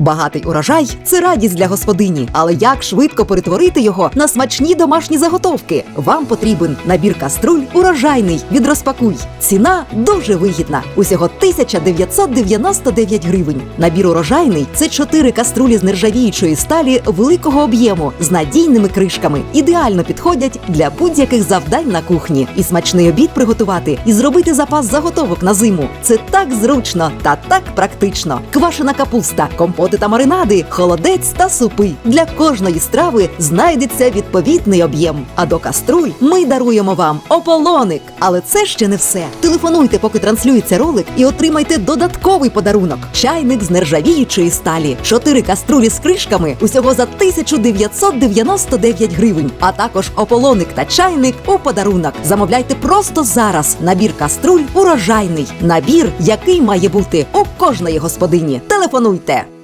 Багатий урожай це радість для господині. Але як швидко перетворити його на смачні домашні заготовки? Вам потрібен набір каструль урожайний від розпакуй. Ціна дуже вигідна. Усього 1999 гривень. Набір урожайний це 4 каструлі з нержавіючої сталі великого об'єму з надійними кришками. Ідеально підходять для будь-яких завдань на кухні. І смачний обід приготувати і зробити запас заготовок на зиму. Це так зручно та так практично. Квашена капуста, компоти та маринади, холодець та супи. Для кожної страви знайдеться відповідний об'єм. А до каструль ми даруємо вам ополоник. Але це ще не все. Телефонуйте, поки транслюється ролик, і отримайте додатковий подарунок: чайник з нержавіючої сталі, чотири каструлі з кришками усього за 1999 гривень. А також ополоник та чайник у подарунок. Замовляйте просто зараз. Набір каструль урожайний. Набір, який має бути у кожної господині. Телефонуйте.